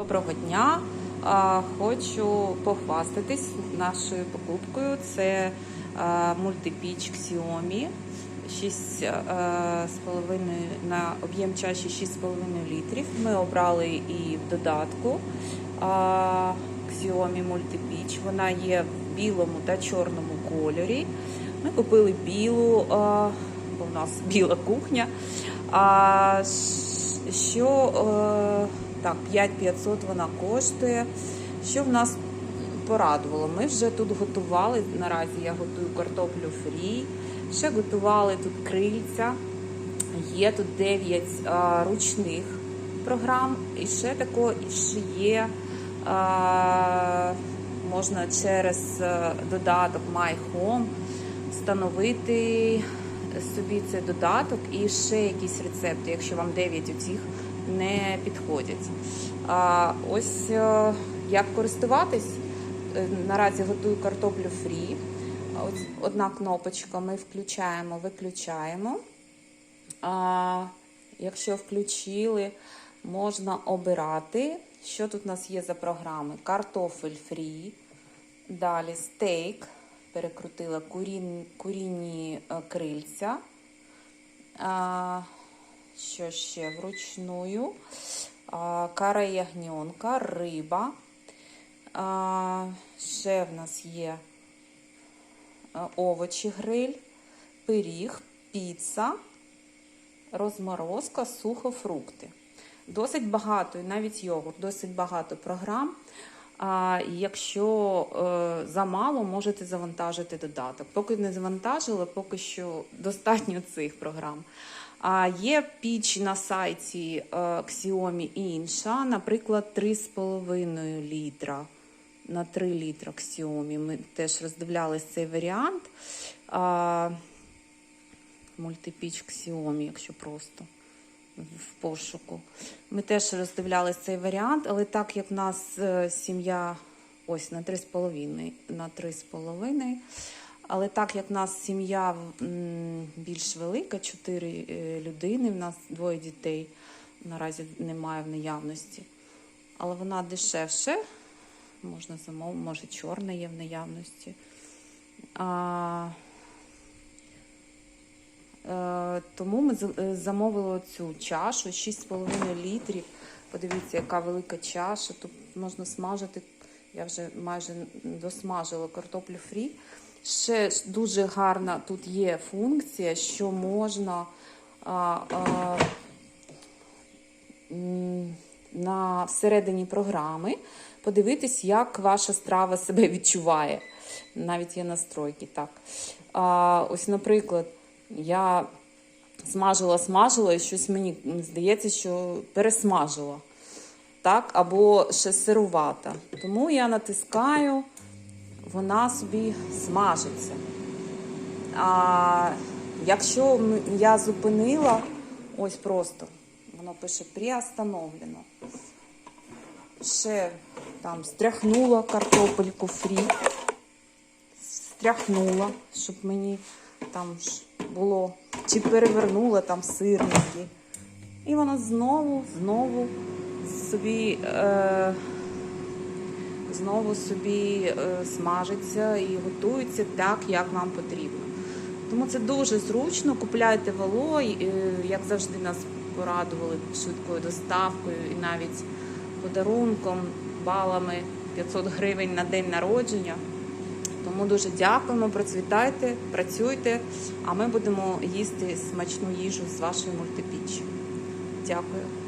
Доброго дня! Хочу похвастатись нашою покупкою. Це мультипіч Xiaomi 6,5 на об'єм чаші 6,5 літрів. Ми обрали і в додатку Xiaomi мультипіч. Вона є в білому та чорному кольорі. Ми купили білу, бо в нас біла кухня. Що е, так, 5500 вона коштує. Що в нас порадувало? Ми вже тут готували. Наразі я готую картоплю фрі. Ще готували тут крильця. Є тут 9 а, ручних програм. І ще тако ще є. А, можна через додаток My Home встановити собі цей додаток і ще якісь рецепти, якщо вам 9 оцих не підходять. А, ось е, як користуватись. Е, Наразі готую картоплю фрі. Одна кнопочка ми включаємо, виключаємо. А, якщо включили, можна обирати, що тут у нас є за програми. Картофель фрі, далі стейк, перекрутила курін, курінні е, крильця. Що ще вручную? Кара ягньонка, риба. Ще в нас є е, овочі гриль, пиріг, піца, розморозка, сухофрукти. Досить багато, і навіть йогурт, досить багато програм. А, якщо е, замало, можете завантажити додаток. Поки не завантажили, поки що достатньо цих програм. А є піч на сайті е, Xiaomi і інша, наприклад, 3,5 літра на 3 літра Xiaomi. Ми теж роздивлялись цей варіант. Мультипіч Xiaomi, якщо просто в пошуку. Ми теж роздивлялись цей варіант, але так як в нас е, сім'я ось на 3,5, на 3,5, але так як в нас сім'я більш велика, 4 е, людини, в нас двоє дітей наразі немає в наявності. Але вона дешевше, можна замовити, може чорна є в наявності. А, Е, Тому ми е, замовили цю чашу 6,5 літрів. Подивіться, яка велика чаша. Тут можна смажити. Я вже майже досмажила картоплю фрі. Ще дуже гарна тут є функція, що можна а, а, на всередині програми подивитись, як ваша страва себе відчуває. Навіть є настройки. Так. А, ось, наприклад, я смажила, смажила, і щось мені здається, що пересмажила. Так, або ще сирувата. Тому я натискаю, вона собі смажиться. А якщо я зупинила, ось просто, воно пише приостановлено. Ще там стряхнула картопельку фрі, стряхнула, щоб мені там було, чи перевернула там сирники. І воно знову, знову собі, е, знову собі е, смажиться і готується так, як вам потрібно. Тому це дуже зручно. Купляйте вало, е, як завжди нас порадували швидкою доставкою і навіть подарунком, балами 500 гривень на день народження. Тому дуже дякуємо, процвітайте, працюйте, а ми будемо їсти смачну їжу з вашої мультипіччі. Дякую.